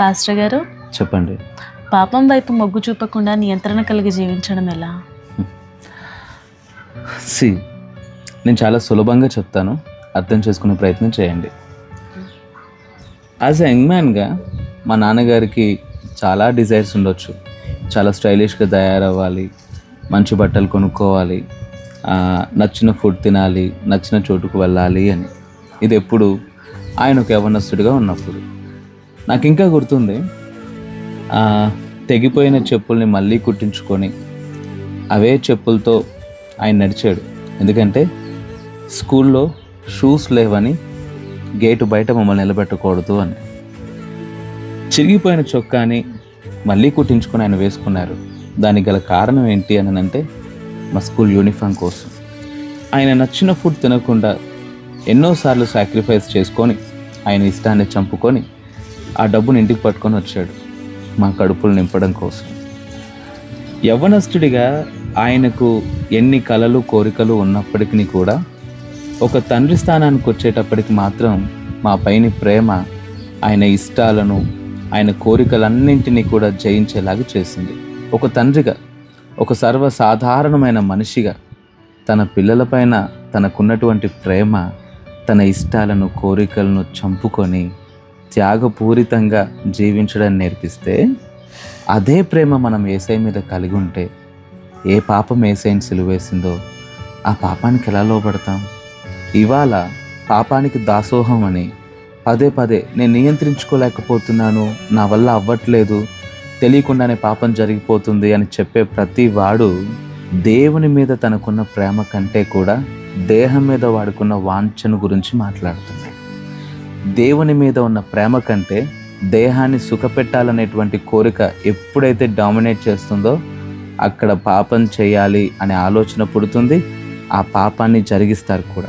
Pastor గారు? చెప్పండి. పాపం వైపు మొగ్గు చూపకుండా నియంత్రణ కలిగి జీవించడం ఎలా? సి నేను చాలా సులభంగా చెప్తాను. అర్థం చేసుకునే ప్రయత్నం చేయండి. యాజ్ ఎ యంగ్ మ్యాన్గా మా నాన్నగారికి చాలా డిజైర్స్ ఉండొచ్చు. చాలా స్టైలిష్గా తయారవ్వాలి. మంచి బట్టలు కొనుక్కోవాలి. నచ్చిన ఫుడ్ తినాలి. నచ్చిన చోటుకు వెళ్ళాలి అని. ఇది ఎప్పుడు ఆయన ఒక యవనస్తుడిగా ఉన్నప్పుడు. నాకు ఇంకా గుర్తుంది తెగిపోయిన చెప్పుల్ని మళ్ళీ కుట్టించుకొని అవే చెప్పులతో ఆయన నడిచాడు. ఎందుకంటే స్కూల్లో షూస్ లేవని గేటు బయట మమ్మల్ని నిలబెట్టకూడదు అని. చిరిగిపోయిన చొక్కాని మళ్ళీ కుట్టించుకొని ఆయన వేసుకున్నారు. దానికి గల కారణం ఏంటి అని అంటే మా స్కూల్ యూనిఫామ్ కోసం. ఆయన నచ్చిన ఫుడ్ తినకుండా ఎన్నోసార్లు సాక్రిఫైస్ చేసుకొని ఆయన ఇష్టాన్ని చంపుకొని ఆ డబ్బును ఇంటికి పట్టుకొని వచ్చాడు మా కడుపులు నింపడం కోసం. యవ్వనస్తుడిగా ఆయనకు ఎన్ని కలలు కోరికలు ఉన్నప్పటికీ కూడా ఒక తండ్రి స్థానానికి వచ్చేటప్పటికి మాత్రం మా పైని ప్రేమ ఆయన ఇష్టాలను ఆయన కోరికలన్నింటినీ కూడా జయించేలాగా చేసింది. ఒక తండ్రిగా ఒక సర్వసాధారణమైన మనిషిగా తన పిల్లలపైన తనకున్నటువంటి ప్రేమ తన ఇష్టాలను కోరికలను చంపుకొని త్యాగపూరితంగా జీవించడం నేర్పిస్తే అదే ప్రేమ మనం ఏసై మీద కలిగి ఉంటే ఏ పాపం ఏసైని సిలువేసిందో ఆ పాపానికి ఎలా లోపడతాం ఇవాళ పాపానికి దాసోహం అని పదే పదే నేను నియంత్రించుకోలేకపోతున్నాను నా వల్ల అవ్వట్లేదు తెలియకుండానే పాపం జరిగిపోతుంది అని చెప్పే ప్రతి వాడు దేవుని మీద తనకున్న ప్రేమ కంటే కూడా దేహం మీద వాడుకున్న వాంఛను గురించి మాట్లాడుతున్నాడు. దేవుని మీద ఉన్న ప్రేమ కంటే దేహాన్ని సుఖపెట్టాలనేటువంటి కోరిక ఎప్పుడైతే డామినేట్ చేస్తుందో అక్కడ పాపం చేయాలి అనే ఆలోచన పుడుతుంది. ఆ పాపాన్ని జరిగిస్తారు కూడా.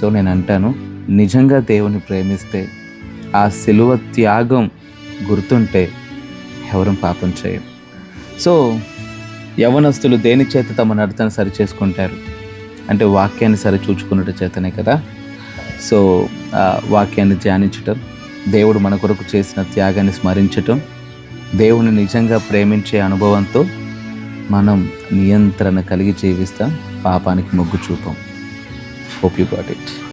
సో నేను అంటాను నిజంగా దేవుని ప్రేమిస్తే ఆ సిలువ త్యాగం గుర్తుంటే ఎవరు పాపం చేయరు. సో యవనస్తులు దేని చేత తమ నడతను సరి చేసుకుంటారు అంటే వాక్యాన్ని సరిచూచుకున్నట్టు చేతనే కదా? సో వాక్యాన్ని ధ్యానించటం దేవుడు మన కొరకు చేసిన త్యాగాన్ని స్మరించటం దేవుని నిజంగా ప్రేమించే అనుభవంతో మనం నియంత్రణ కలిగి జీవిస్తాం పాపానికి మొగ్గు చూపం. Hope you got it